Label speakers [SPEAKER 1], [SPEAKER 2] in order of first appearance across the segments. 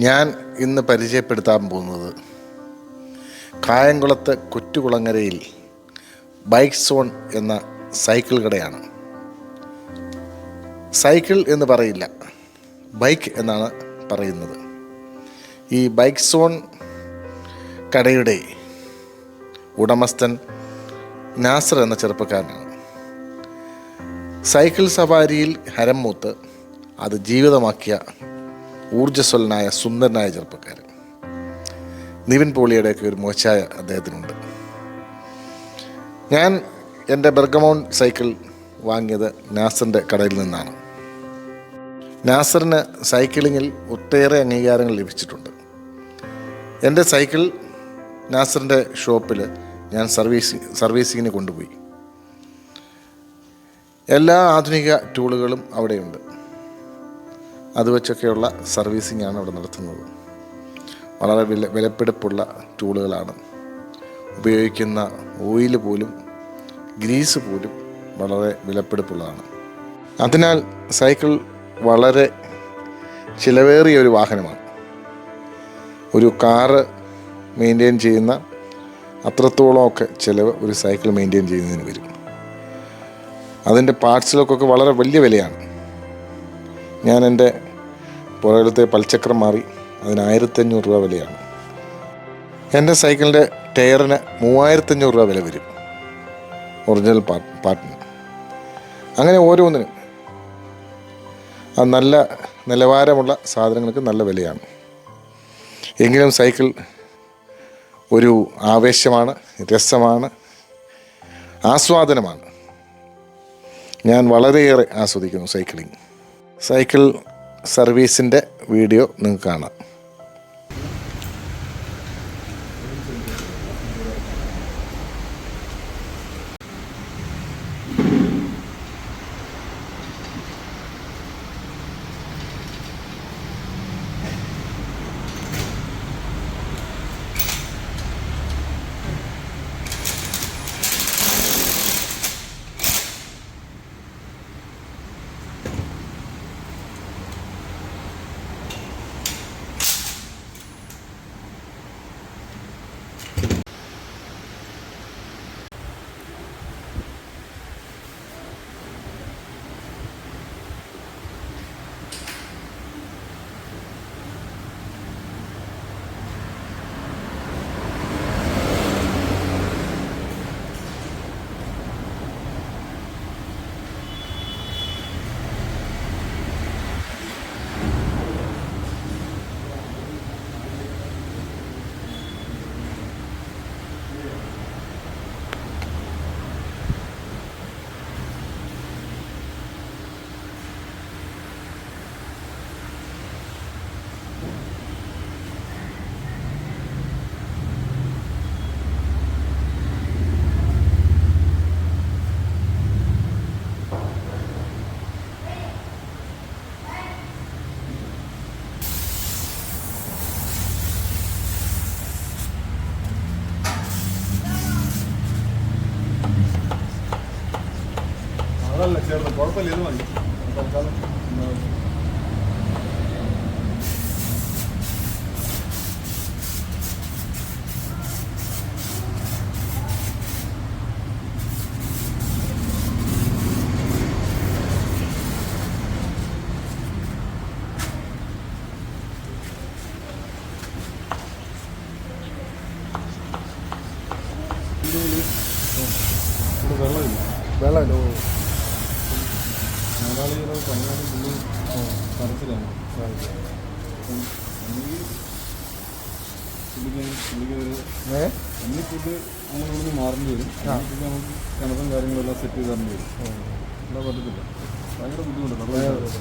[SPEAKER 1] ഞാൻ ഇന്ന് പരിചയപ്പെടുത്താൻ പോകുന്നത് കായംകുളത്ത് കുറ്റുകുളങ്ങരയിൽ ബൈക്ക് സോൺ എന്ന സൈക്കിൾ കടയാണ്. സൈക്കിൾ എന്ന് പറയില്ല ബൈക്ക് എന്നാണ് പറയുന്നത്. ഈ ബൈക്ക് സോൺ കടയുടെ ഉടമസ്ഥൻ നാസർ എന്ന ചെറുപ്പക്കാരനാണ്. സൈക്കിൾ സവാരിയിൽ ഹരം മൂത്ത് അത് ജീവിതമാക്കിയ ഊർജസ്വലനായ സുന്ദരനായ ചെറുപ്പക്കാരൻ. നിവിൻ പോളിയുടെയൊക്കെ ഒരു മോശായ അദ്ദേഹത്തിനുണ്ട്. ഞാൻ എന്റെ ബെർഗമോൺ സൈക്കിൾ വാങ്ങിയത് നാസറിന്റെ കടയിൽ നിന്നാണ്. നാസറിന് സൈക്കിളിങ്ങിൽ ഒട്ടേറെ അംഗീകാരങ്ങൾ ലഭിച്ചിട്ടുണ്ട്. എന്റെ സൈക്കിൾ നാസറിന്റെ ഷോപ്പിൽ ഞാൻ സർവീസിങ് സർവീസിങ്ങിന് കൊണ്ടുപോയി. എല്ലാ ആധുനിക ടൂളുകളും അവിടെയുണ്ട്. അത് വെച്ചൊക്കെയുള്ള സർവീസിംഗ് ആണ് അവിടെ നടത്തുന്നത്. വളരെ വില വിലപ്പെടുപ്പുള്ള ടൂളുകളാണ്. ഉപയോഗിക്കുന്ന ഓയിൽ പോലും ഗ്രീസ് പോലും വളരെ വിലപ്പെടുപ്പുള്ളതാണ് അതിനാൽ സൈക്കിൾ വളരെ ചിലവേറിയ ഒരു വാഹനമാണ്. ഒരു കാറ് മെയിന്റെയിൻ ചെയ്യുന്ന അത്രത്തോളമൊക്കെ ചിലവ് ഒരു സൈക്കിൾ മെയിന്റെയിൻ ചെയ്യുന്നതിന് വരും. അതിന്റെ പാർട്സിലൊക്കെ വളരെ വലിയ വിലയാണ്. ഞാൻ എന്റെ പുറകിലത്തെ പൽച്ചക്രം മാറി അതിന് ആയിരത്തഞ്ഞൂറ് രൂപ വിലയാണ്. എന്റെ സൈക്കിളിന്റെ ടയറിന് മൂവായിരത്തഞ്ഞൂറ് രൂപ വില വരും. ഒറിജിനൽ പാർട്ട് പാർട്ടിന്. അങ്ങനെ ഓരോന്നിനും അത് നല്ല നിലവാരമുള്ള സാധനങ്ങൾക്ക് നല്ല വിലയാണ്. എങ്കിലും സൈക്കിൾ ഒരു ആവേശമാണ് രസമാണ് ആസ്വാദനമാണ്. ഞാൻ വളരെയേറെ ആസ്വദിക്കുന്നു സൈക്ലിംഗ്. സൈക്കിൾ സർവീസിന്റെ വീഡിയോ നിങ്ങൾക്ക് കാണാം.
[SPEAKER 2] ചേർന്ന് കുഴപ്പമില്ല ഇത് മതി പുള്ളി പുള്ളിക്ക് പുള്ളിക്ക് ഒരു
[SPEAKER 1] ഏ?
[SPEAKER 2] ഒന്നി ഫുഡ് നമ്മൾ ഇവിടുന്ന് മാറേണ്ടി വരും. പിന്നെ നമുക്ക് കിണറും കാര്യങ്ങളെല്ലാം സെറ്റ് ചെയ്ത് തരേണ്ടി വരും. അല്ല പറ്റത്തില്ല. ഭയങ്കര ബുദ്ധിമുട്ടാണ് വെള്ളം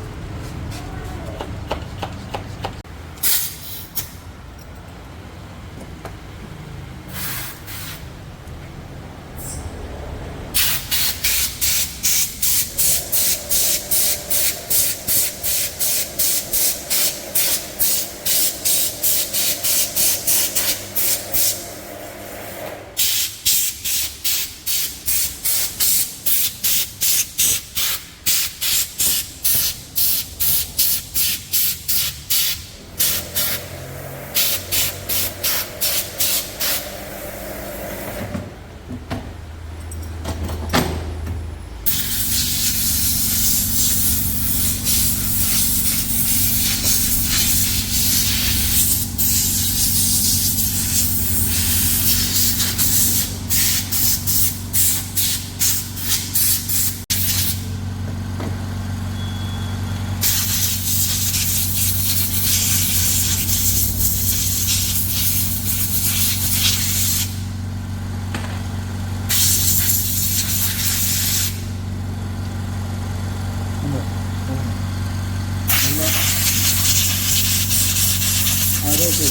[SPEAKER 1] ആ
[SPEAKER 2] അതൊക്കെ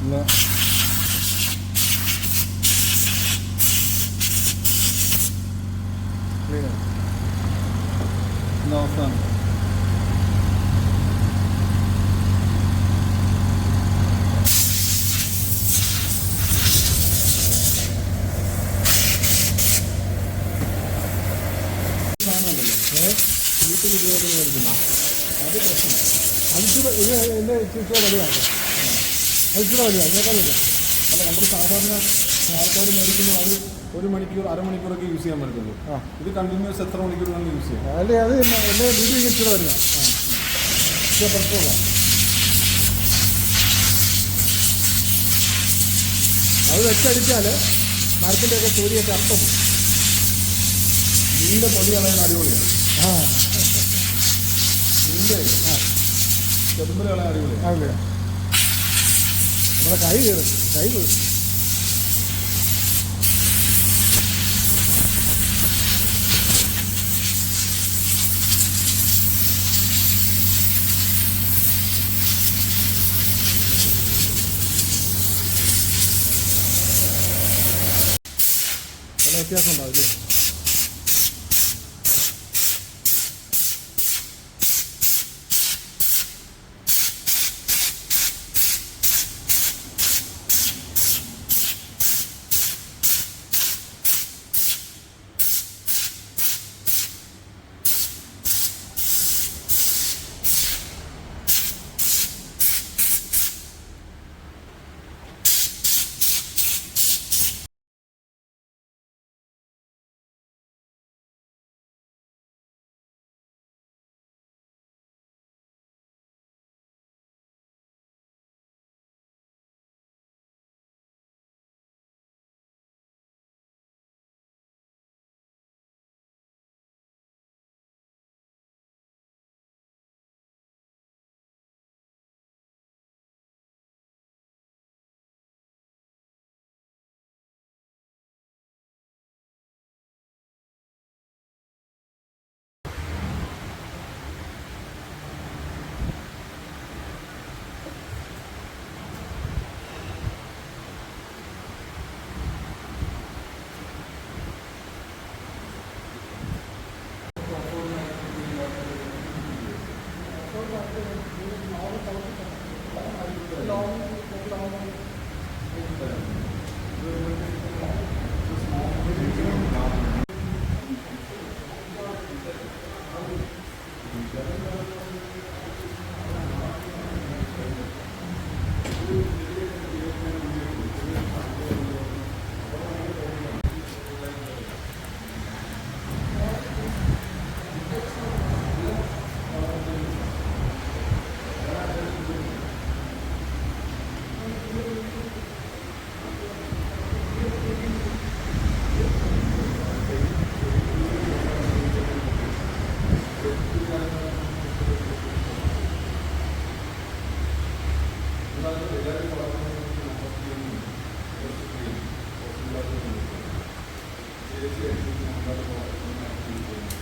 [SPEAKER 2] നല്ല നല്ല അവസ്ഥയാണ്
[SPEAKER 3] വീട്ടിൽ ഉപയോഗത്തിന് വരുന്നില്ല അത് പ്രശ്നം അതിച്ചൂടെ ഇത് എന്റെ ഇച്ചിരി വലുതാണ് വലുതാണ്
[SPEAKER 2] അല്ല നമ്മൾ സാധാരണ ആൾക്കാർ മേടിക്കുന്ന അത് ഒരു മണിക്കൂർ അരമണിക്കൂറൊക്കെ യൂസ് ചെയ്യാൻ പറ്റുള്ളൂ ഇത് കണ്ടിന്യൂസ് എത്ര മണിക്കൂർ വേണം യൂസ് ചെയ്യാം.
[SPEAKER 3] അല്ലേ അത് വെച്ചടിച്ചാൽ മരത്തിന്റെ ഒക്കെ അത് വെച്ചടിച്ചാൽ മരത്തിന്റെയൊക്കെ തൊലിയൊക്കെ അർത്ഥം
[SPEAKER 2] നീണ്ട തൊലി കളയാൻ അടിപൊളിയാണ്
[SPEAKER 3] ആ.
[SPEAKER 2] മീനിന്റെ ചെതുമ്പൽ കളയാൻ അടിപൊളിയാണ്
[SPEAKER 3] നമ്മുടെ കൈ കയറും കൈ കയറും പല വ്യത്യാസം ഉണ്ടാവും അല്ലേ Thank you. 頑張れ。